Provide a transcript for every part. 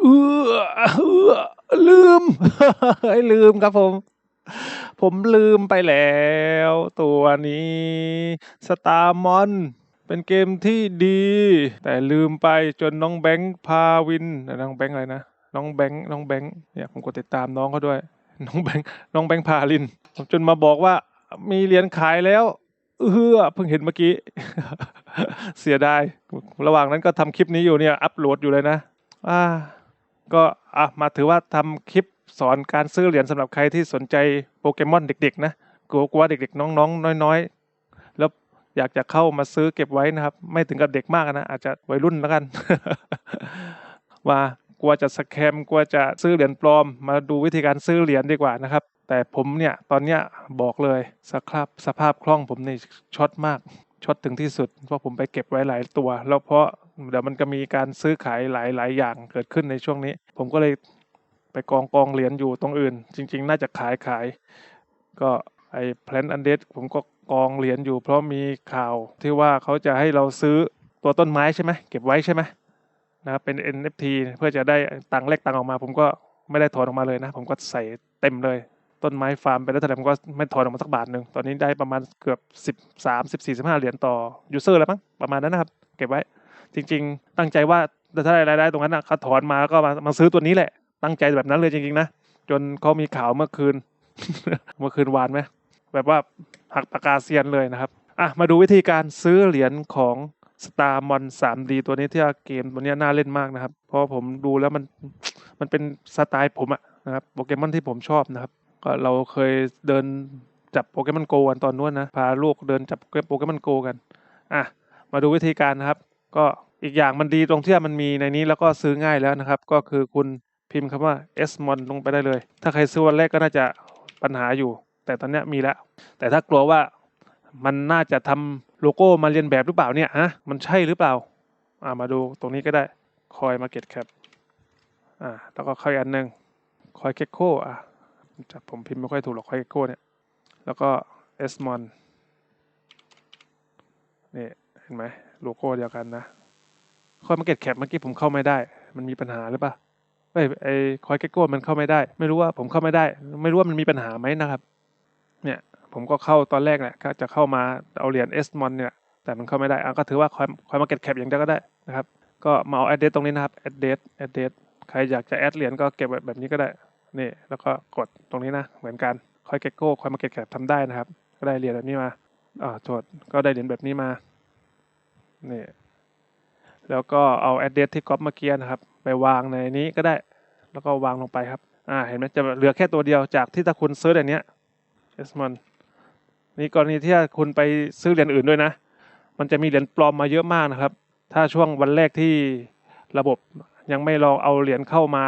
เออเออลืมไอ้ลืมครับผม ผมลืมไปแล้ว ตัวนี้สตาร์มอนเป็นเกมที่ดี แต่ลืมไปจนน้องแบงค์พาวินน้องแบงค์อะไรนะน้องแบงค์น้องแบงค์เนี่ยผมกดติดตามน้องเขาด้วย น้องแบงค์น้องแบงค์พาลินจนมาบอกว่ามีเหรียญขายแล้วเออเพิ่งเห็นเมื่อกี้ เสียดาย ระหว่างนั้นก็ทำคลิปนี้อยู่เนี่ย อัปโหลดอยู่เลยนะ อ่า ก็อะมาถือว่าทำคลิปสอนการซื้อเหรียญสำหรับใครที่สนใจโปเกมอนเด็กๆนะกลัวกลัวเด็กๆ น้องๆ น้อยๆ แล้วอยากจะเข้ามาซื้อเก็บไว้นะครับ ไม่ถึงกับเด็กมากนะอาจจะวัยรุ่นแล้วกัน ว่ากลัวจะสแคมกลัวจะซื้อเหรียญปลอม มาดูวิธีการซื้อเหรียญดีกว่านะครับ แต่ผมเนี่ยตอนเนี้ยบอกเลยสภาพสภาพคล่องผมนี่ช็อตมากช็อตถึงที่สุด เพราะผมไปเก็บไว้หลายตัว แล้วเพราะ เดี๋ยวมันก็มีการซื้อขายหลายหลายอย่างเกิดขึ้นในช่วงนี้ ผมก็เลยไปกองกองเหรียญอยู่ตรงอื่น จริง ๆ น่าจะขายขาย ก็ไอ้แพลนอันเดผมก็กองเหรียญอยู่ เพราะมีข่าวที่ว่าเขาจะให้เราซื้อตัวต้นไม้ใช่ไหมเก็บไว้ใช่ไหมนะครับเป็น NFT เพื่อจะได้ตังค์แลกตังค์ออกมา ผมก็ไม่ได้ถอนออกมาเลยนะ ผมก็ใส่เต็มเลย ต้นไม้ฟาร์มไปแล้วเท่าไหร่ผมก็ไม่ถอนออกมาสักบาทหนึ่งตอนนี้ได้ประมาณเกือบสิบสามสิบสี่สิบห้าเหรียญต่อยูเซอร์แล้วมั้งประมาณนั้นนะครับ เก็บไว้ จริง ๆ ตั้งใจว่าถ้าได้รายได้ตรงนั้นนะเขาถอนมาแล้วก็มามาซื้อตัวนี้แหละ ตั้งใจแบบนั้นเลยจริงๆนะจนเขามีข่าวเมื่อคืน เมื่อคืนวานไหมแบบว่าหักปากกาเซียนเลยนะครับอะมาดูวิธีการซื้อเหรียญของ Star m o n 3D ตัวนี้ที่เกมตัวนี้น่าเล่นมากนะครับ เพราะผมดูแล้วมันมันเป็นสไตล์ผมอะนะครับโปเกมอนที่ผมชอบนะครับ ก็เราเคยเดินจับโปเกมอนโกกันตอนนู้นนะ พาลูกเดินจับโปเกมอนโกกัน อะ มาดูวิธีการนะครับ ก็ อีกอย่างมันดีตรงที่มันมีในนี้แล้วก็ซื้อง่ายแล้วนะครับ ก็คือคุณพิมพ์คำว่า s m o n ลงไปได้เลย ถ้าใครซื้อวันแรกก็น่าจะปัญหาอยู่ แต่ตอนนี้มีแล้ว แต่ถ้ากลัวว่ามันน่าจะทำโลโก้มาเรียนแบบหรือเปล่าเนี่ยฮะมันใช่หรือเปล่าอ่ามาดูตรงนี้ก็ได้คอยมาเก็ตแคปอ่าแล้วก็ค่อยอันหนึ่งคอยเก็กโคอะจับผมพิมพ์ไม่ค่อยถูกหรอกคอยเก็กโคเนี่ยแล้วก็เอสมอนนี่เห็นไหมโลโก้เดียวกันนะ คอยมาเก็ตแคปเมื่อกี้ผมเข้าไม่ได้ มันมีปัญหาหรือเปล่าเอ้ยไอคอยเก็กโก้มันเข้าไม่ได้ ไม่รู้ว่าผมเข้าไม่ได้ ไม่รู้ว่ามันมีปัญหาไหมนะครับ เนี่ยผมก็เข้าตอนแรกแหละก็จะเข้ามาเอาเหรียญเอสมอนเนี่ยแต่มันเข้าไม่ได้อะก็ถือว่าคอยคอยมาเก็ตแคปอย่างเดียวก็ได้นะครับ ก็มาเอาแอดเดตตรงนี้นะครับแอดเดตแอดเดตใครอยากจะแอดเหรียญก็เก็บแบบแบบนี้ก็ได้นี่แล้วก็กดตรงนี้นะ เหมือนกันคอยเก็กโก้คอยมาเก็ตแคปทำได้นะครับ ก็ได้เหรียญแบบนี้มาอ่าโทษก็ได้เหรียญแบบนี้มานี่ แล้วก็เอาแอดเดตที่ก๊อปเมื่อกี้นะครับ ไปวางในนี้ก็ได้ แล้วก็วางลงไปครับ อ่า เห็นไหมจะเหลือแค่ตัวเดียวจากที่ถ้าคุณซื้ออย่างเนี้เอสมอนนี่กรณีที่คุณไปซื้อเหรียญอื่นด้วยนะ มันจะมีเหรียญปลอมมาเยอะมากนะครับ ถ้าช่วงวันแรกที่ระบบยังไม่ลองเอาเหรียญเข้ามา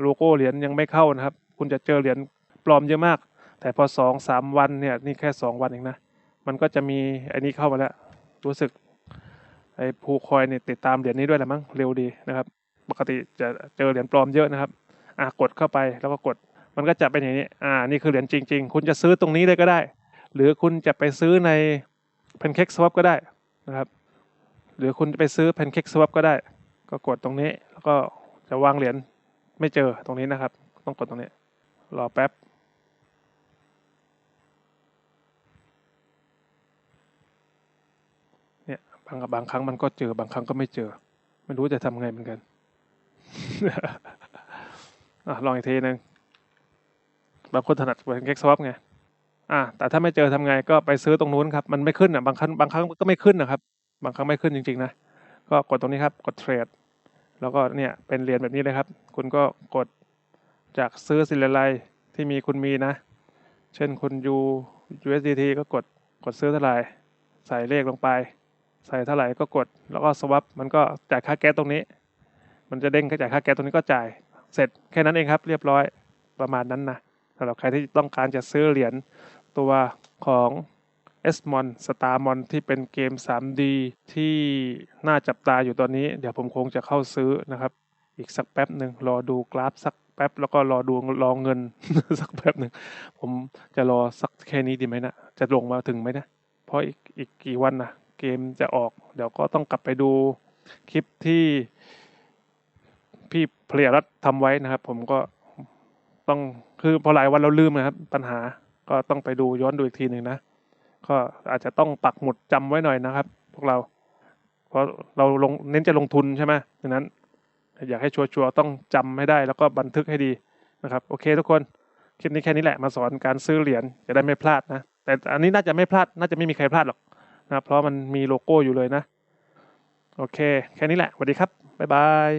โลโก้เหรียญยังไม่เข้านะครับ คุณจะเจอเหรียญปลอมเยอะมาก แต่พอสองสามวันเนี่ยนี่แค่สองวันเองนะ มันก็จะมีอันนี้เข้ามาแล้ว รู้สึก ไอ้ผูคอยเนี่ยติดตามเหรียญนี้ด้วยแหละมั้งเร็วดีนะครับ ปกติจะเจอเหรียญปลอมเยอะนะครับ อะกดเข้าไปแล้วก็กด มันก็จะเป็นอย่างนี้ อ่า นี่คือเหรียญจริง ๆ คุณจะซื้อตรงนี้เลยก็ได้ หรือคุณจะไปซื้อใน Pancake Swap ก็ได้นะครับ หรือคุณจะไปซื้อ Pancake Swap ก็ได้ ก็กดตรงนี้ แล้วก็จะวางเหรียญไม่เจอตรงนี้นะครับ ต้องกดตรงนี้ รอแป๊บ เนี่ย บางบางครั้งมันก็เจอบางครั้งก็ไม่เจอ ไม่รู้จะทำไงเหมือนกันอลองอีกทีหนึ่งบางคนถนัดเป็นเก็กสวอปไงอะแต่ถ้าไม่เจอทำไงก็ไปซื้อตรงนู้นครับ มันไม่ขึ้นอะบางครั้งบางครั้งก็ไม่ขึ้นนะครับ บางครั้งไม่ขึ้นจริงๆนะ ก็กดตรงนี้ครับ กดเทรด แล้วก็เนี่ยเป็นเหรียญแบบนี้เลยครับ คุณก็กดจากซื้อสินอะไรที่มีคุณมีนะ เช่นคุณ U USDT ก็กดกดซื้อเท่าไหร่ใส่เลขลงไป ใส่เท่าไหร่ก็กด แล้วก็สวับมันก็จ่ายค่าแก๊สตรงนี้ มันจะเด้งจ่ายค่าแก๊สตรงนี้ก็จ่าย เสร็จแค่นั้นเองครับ เรียบร้อยประมาณนั้นนะสำหรับใครที่ต้องการจะซื้อเหรียญตัวของ s m o n Starmon ที่เป็นเกม 3D ที่น่าจับตาอยู่ตอนนี้ เดี๋ยวผมคงจะเข้าซื้อนะครับ อีกสักแป๊บหนึ่งรอดูกราฟสักแป๊บแล้วก็รอดูรอเงิน สักแป๊บหนึ่งผมจะรอสักแค่นี้ดีไหมนะจะลงมาถึงไหมนะเพราะอีกอีกกี่วันนะ เกมจะออก เดี๋ยวก็ต้องกลับไปดูคลิปที่พี่เพลียรัฐทำไว้นะครับ ผมก็ต้องคือพอหลายวันเราลืมนะครับ ปัญหาก็ต้องไปดูย้อนดูอีกทีหนึ่งนะ ก็อาจจะต้องปักหมุดจำไว้หน่อยนะครับ พวกเรา เพราะเราลงเน้นจะลงทุนใช่ไหมดังนั้น อยากให้ชัวร์ๆต้องจำให้ได้ แล้วก็บันทึกให้ดีนะครับ โอเคทุกคนคลิปนี้แค่นี้แหละมาสอนการซื้อเหรียญจะได้ไม่พลาดนะ แต่อันนี้น่าจะไม่พลาดน่าจะไม่มีใครพลาดหรอก นะเพราะมันมีโลโก้อยู่เลยนะ โอเค แค่นี้แหละสวัสดีครับ บ๊ายบาย